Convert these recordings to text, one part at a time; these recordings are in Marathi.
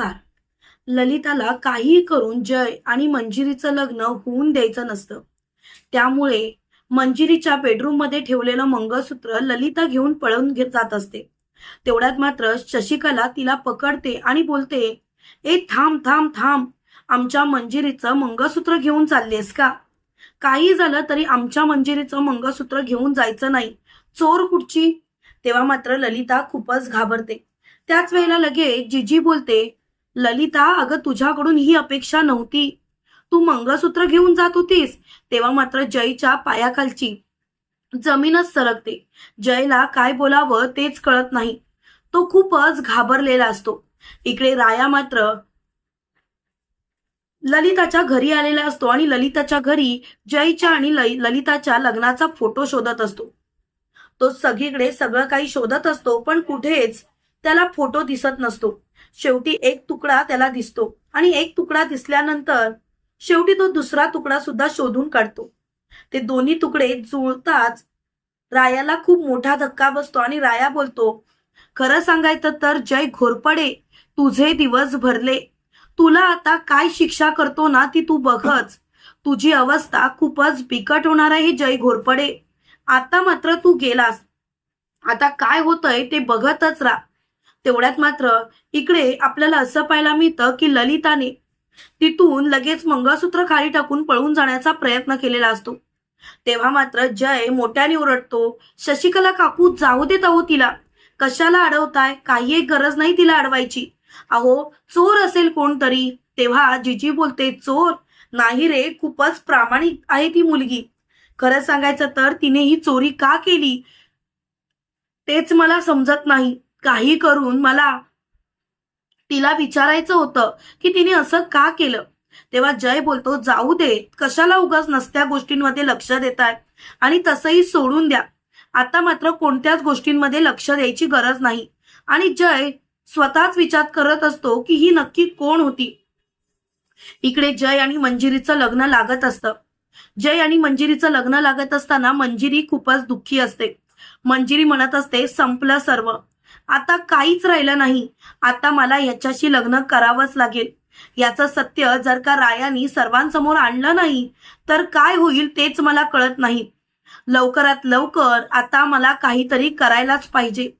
नमस्कार. ललिताला काहीही करून जय आणि मंजिरीचं लग्न होऊन द्यायचं नसतं. त्यामुळे मंजिरीच्या बेडरूममध्ये ठेवलेलं मंगळसूत्र ललिता घेऊन पळून घेत जात असते. तेवढ्यात मात्र शशिकला तिला पकडते आणि बोलते ए थांब थांब थांब. आमच्या मंजिरीचं मंगळसूत्र घेऊन चाललेस का? काही झालं तरी आमच्या मंजिरीचं मंगळसूत्र घेऊन जायचं नाही. चोर कुठची? तेव्हा मात्र ललिता खूपच घाबरते. त्याच वेळेला लगेच जिजी बोलते ललिता अगं तुझ्याकडून ही अपेक्षा नव्हती. तू मंगळसूत्र घेऊन जात होतीस तेव्हा मात्र जयच्या पायाखालची जमीनच सरकते. जयला काय बोलावं तेच कळत नाही. तो खूपच घाबरलेला असतो. इकडे राया मात्र ललिताच्या घरी आलेला असतो आणि ललिताच्या घरी जयच्या आणि ललिताच्या लग्नाचा फोटो शोधत असतो. तो सगळीकडे सगळं काही शोधत असतो पण कुठेच त्याला फोटो दिसत नसतो. शेवटी एक तुकडा त्याला दिसतो. आणि एक तुकडा दिसल्यानंतर शेवटी तो दुसरा तुकडा सुद्धा शोधून काढतो. ते दोन्ही तुकडे जुळताच रायाला खूप मोठा धक्का बसतो आणि राया बोलतो खरं सांगायचं तर जय घोरपडे तुझे दिवस भरले. तुला आता काय शिक्षा करतो ना ती तू बघच. तुझी अवस्था खूपच बिकट होणार आहे जय घोरपडे. आता मात्र तू गेलास. आता काय होतंय ते बघतच राहा. तेवढ्यात मात्र इकडे आपल्याला असं पाहायला मिळतं की ललिताने तिथून लगेच मंगळसूत्र खाली टाकून पळून जाण्याचा प्रयत्न केलेला असतो. तेव्हा मात्र जय मोठ्याने ओरडतो शशिकला काकू जाऊ देत अहो तिला. कशाला अडवताय? काही एक गरज नाही तिला अडवायची. अहो चोर असेल कोणतरी. तेव्हा जिजी बोलते चोर? नाही रे खूपच प्रामाणिक आहे ती मुलगी. खरं सांगायचं तर तिने ही चोरी का केली? तेच मला समजत नाही. काही करून मला तिला विचारायचं होतं की तिने असं का केलं? तेव्हा जय बोलतो जाऊ दे कशाला उगाच नसत्या गोष्टींमध्ये लक्ष देताय? आणि तसंही सोडून द्या. आता मात्र कोणत्याच गोष्टींमध्ये लक्ष द्यायची गरज नाही. आणि जय स्वतःच विचार करत असतो की ही नक्की कोण होती? इकडे जय आणि मंजिरीचं लग्न लागत असतं. जय आणि मंजिरीचं लग्न लागत असताना मंजिरी खूपच दुःखी असते. मंजिरी म्हणत असते संपलं सर्व. आता काहीच राहिलं नाही. आता मला याच्याशी लग्न करावंच लागेल. याचं सत्य जर का रायानी सर्वांसमोर आणलं नाही तर काय होईल तेच मला कळत नाही. लवकरात लवकर आता मला काहीतरी करायलाच पाहिजे.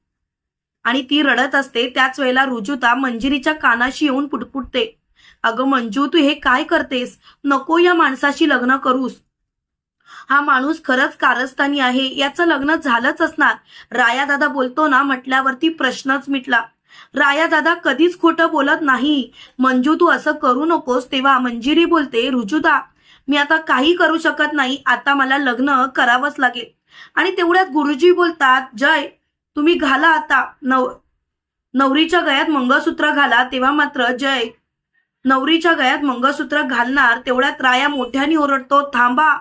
आणि ती रडत असते त्याच वेळेला रुजुता मंजिरीच्या कानाशी येऊन पुटपुटते. अगं मंजू तू हे काय करतेस? नको या माणसाशी लग्न करूस. हा माणूस खरंच कारस्थानी आहे याचं लग्न झालंच असणार. राया दादा बोलतो ना म्हटल्यावरती प्रश्नच मिटला. राया दादा कधीच खोटं बोलत नाही. मंजू तू असं करू नकोस तेव्हा मंजिरी बोलते रुजुदा मी आता काही करू शकत नाही आता मला लग्न करावंच लागेल. आणि तेवढ्यात गुरुजी बोलतात जय तुम्ही घाला आता नव नवरीच्या गळ्यात मंगळसूत्र घाला तेव्हा मात्र जय. नवरीच्या गळ्यात मंगळसूत्र घालणार तेवढ्यात राया मोठ्याने ओरडतो थांबा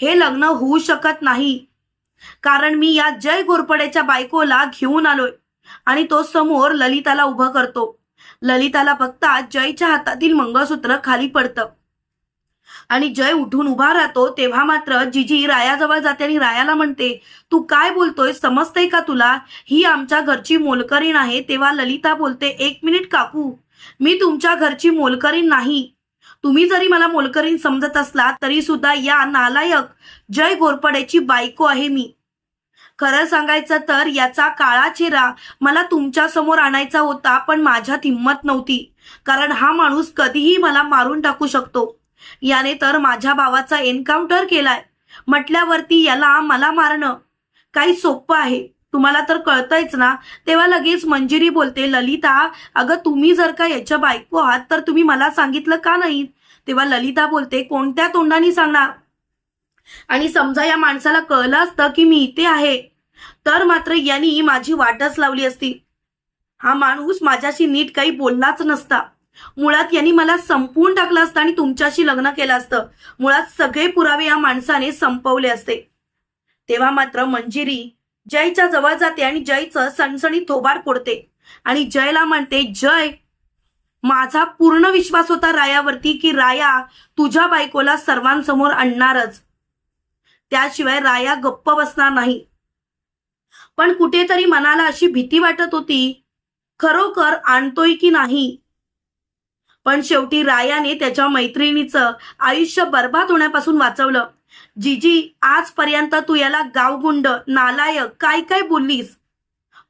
हे लग्न होऊ शकत नाही. कारण मी या जय घोरपडेच्या बायकोला घेऊन आलोय आणि तो समोर ललिताला उभं करतो. ललिताला बघता जयच्या हातातील मंगळसूत्र खाली पडतं. आणि जय उठून उभा राहतो तेव्हा मात्र जिजी रायाजवळ जाते आणि रायाला म्हणते तू काय बोलतोय? समजतंय का तुला? ही आमच्या घरची मोलकरीण आहे. तेव्हा ललिता बोलते एक मिनिट काकू मी तुमच्या घरची मोलकरीण नाही. तुम्ही जरी मला मोलकरीण समजत असला तरी सुद्धा या नालायक जय घोरपडेची बायको आहे मी. खरं सांगायचं तर याचा काळा चेहरा मला तुमच्यासमोर आणायचा होता पण माझ्यात हिंमत नव्हती. कारण हा माणूस कधीही मला मारून टाकू शकतो. याने तर माझ्या भावाचा एन्काउंटर केलाय. म्हटल्यावरती याला मला मारणं काही सोपं आहे. तुम्हाला तर कळतंयच ना? तेव्हा लगेच मंजिरी बोलते ललिता अगं तुम्ही जर का याच्या बायको आहात तर तुम्ही मला सांगितलं का नाही? तेव्हा ललिता बोलते कोणत्या तोंडाने सांगणार? आणि समजा या माणसाला कळलं असतं की मी इथे आहे तर मात्र यांनी माझी वाटच लावली असती. हा माणूस माझ्याशी नीट काही बोललाच नसता. मुळात यांनी मला संपवून टाकलं असतं आणि तुमच्याशी लग्न केलं असतं. मुळात सगळे पुरावे या माणसाने संपवले असते. तेव्हा मात्र मंजिरी जयच्या जवळ जाते आणि जयचं सणसणीत थोबाड फोडते. आणि जयला म्हणते जय माझा पूर्ण विश्वास होता रायावरती की राया तुझ्या बायकोला सर्वांसमोर आणणारच. त्याशिवाय राया गप्प बसणार नाही. पण कुठेतरी मनाला अशी भीती वाटत होती खरोखर आणतोय की नाही? पण शेवटी रायाने त्याच्या मैत्रिणीचं आयुष्य बर्बाद होण्यापासून वाचवलं. जिजी आजपर्यंत तू याला गावगुंड नालायक काय काय बोललीस?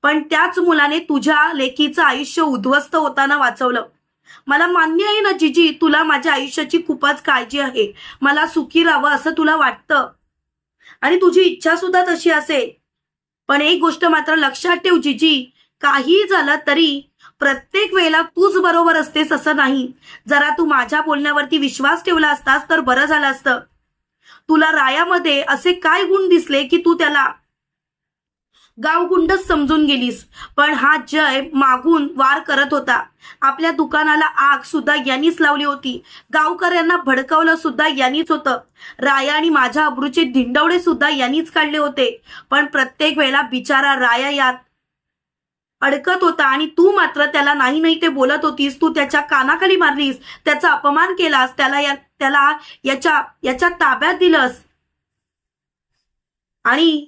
पण त्याच मुलाने तुझ्या लेकीचं आयुष्य उद्ध्वस्त होताना वाचवलं. मला मान्य आहे ना जिजी तुला माझ्या आयुष्याची खूपच काळजी आहे. मला सुखी राहावं असं तुला वाटतं. आणि तुझी इच्छा सुद्धा तशी असेल. पण एक गोष्ट मात्र लक्षात ठेव जिजी. काही झालं तरी प्रत्येक वेळेला तूच बरोबर असतेस असं नाही. जरा तू माझ्या बोलण्यावरती विश्वास ठेवला असतास तर बरं झालं असतं. तुला रायामध्ये असे काय गुण दिसले की तू त्याला गावगुंडच समजून गेलीस. पण हा जय मागून वार करत होता. आपल्या दुकानाला आग सुद्धा यांनीच लावली होती. गावकऱ्यांना भडकवलं सुद्धा यांनीच होतं. राया आणि माझ्या अब्रूचे धिंडवडे सुद्धा यांनीच काढले होते. पण प्रत्येक वेळेला बिचारा राया यात अडकत होता आणि तू मात्र त्याला नाही नाही ते बोलत होतीस. तू त्याच्या कानाखाली मारलीस. त्याचा अपमान केलास. त्याला या त्याला याच्या याच्या ताब्यात दिलंस. आणि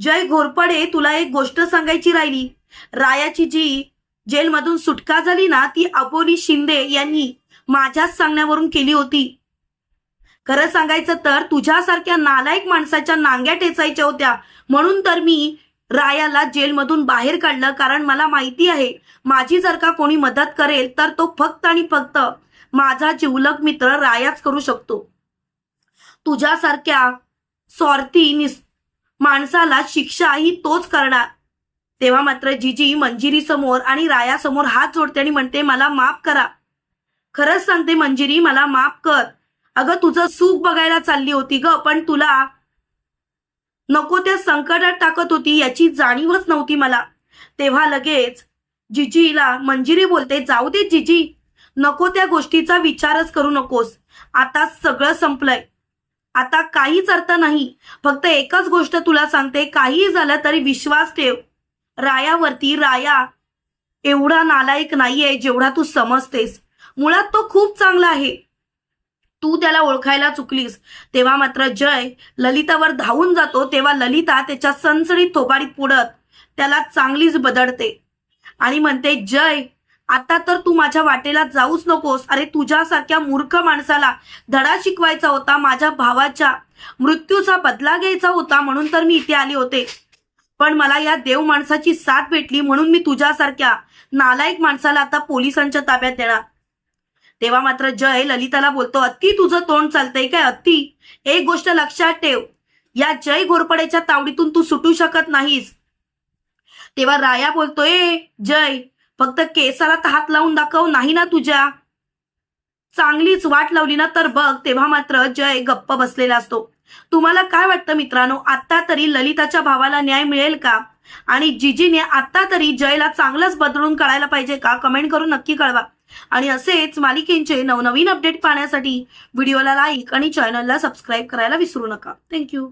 जय घोरपडे तुला एक गोष्ट सांगायची राहिली. रायाची जी जेलमधून सुटका झाली ना ती अपोली शिंदे यांनी माझ्याच सांगण्यावरून केली होती. खरं सांगायचं तर तुझ्यासारख्या नालायक माणसाच्या नांग्या टेचायच्या होत्या. म्हणून तर मी रायाला जेलमधून बाहेर काढलं कारण मला माहिती आहे माझी जर का कोणी मदत करेल तर तो फक्त आणि फक्त माझा जिवलग मित्र रायाच करू शकतो. तुझ्यासारख्या स्वार्थी निस माणसाला शिक्षा ही तोच करणार. तेव्हा मात्र जिजी मंजिरी समोर आणि राया समोर हात जोडते आणि म्हणते मला माफ करा. खरंच सांगते मंजिरी मला माफ कर. अगं तुझं सुख बघायला चालली होती ग पण तुला नको त्या संकटात टाकत होती याची जाणीवच नव्हती मला. तेव्हा लगेच जिजीला मंजिरी बोलते जाऊ दे जिजी नको त्या गोष्टीचा विचारच करू नकोस. आता सगळं संपलंय. आता काहीच अर्थ नाही. फक्त एकच गोष्ट तुला सांगते काहीही झालं तरी विश्वास ठेव. रायावरती राया. एवढा नालायक नाहीये जेवढा तू समजतेस. मुळात तो खूप चांगला आहे. तू त्याला ओळखायला चुकलीस. तेव्हा मात्र जय ललितावर धावून जातो तेव्हा ललिता त्याच्या सणसणीत थोबाडीत पुढत त्याला चांगलीच बदडते आणि म्हणते जय आता तर तू माझ्या वाटेला जाऊच नकोस. अरे तुझ्यासारख्या मूर्ख माणसाला धडा शिकवायचा होता माझ्या भावाच्या मृत्यूचा बदला घ्यायचा होता म्हणून तर मी इथे आले होते. पण मला या देव माणसाची साथ भेटली म्हणून मी तुझ्यासारख्या नालायक माणसाला आता पोलिसांच्या ताब्यात देणार. तेव्हा मात्र जय ललिताला बोलतो अत्ती तुझं तोंड चालतंय काय अत्ती? एक गोष्ट लक्षात ठेव. या जय घोरपडेच्या तावडीतून तू सुटू शकत नाहीस. तेव्हा राया बोलतोय जय फक्त केसाला तर हात लावून दाखव नाही ना तुझ्या? चांगलीच वाट लावली ना तर बघ तेव्हा मात्र जय गप्प बसलेला असतो. तुम्हाला काय वाटतं मित्रांनो? आता तरी ललिताच्या भावाला न्याय मिळेल का? आणि जिजीने आता तरी जयला चांगलंच बदलून कळायला पाहिजे का? कमेंट करून नक्की कळवा. आणि असेच मालिकेंचे नवनवीन अपडेट पाहण्यासाठी व्हिडिओला लाईक आणि चॅनलला सबस्क्राईब करायला विसरू नका. थँक्यू.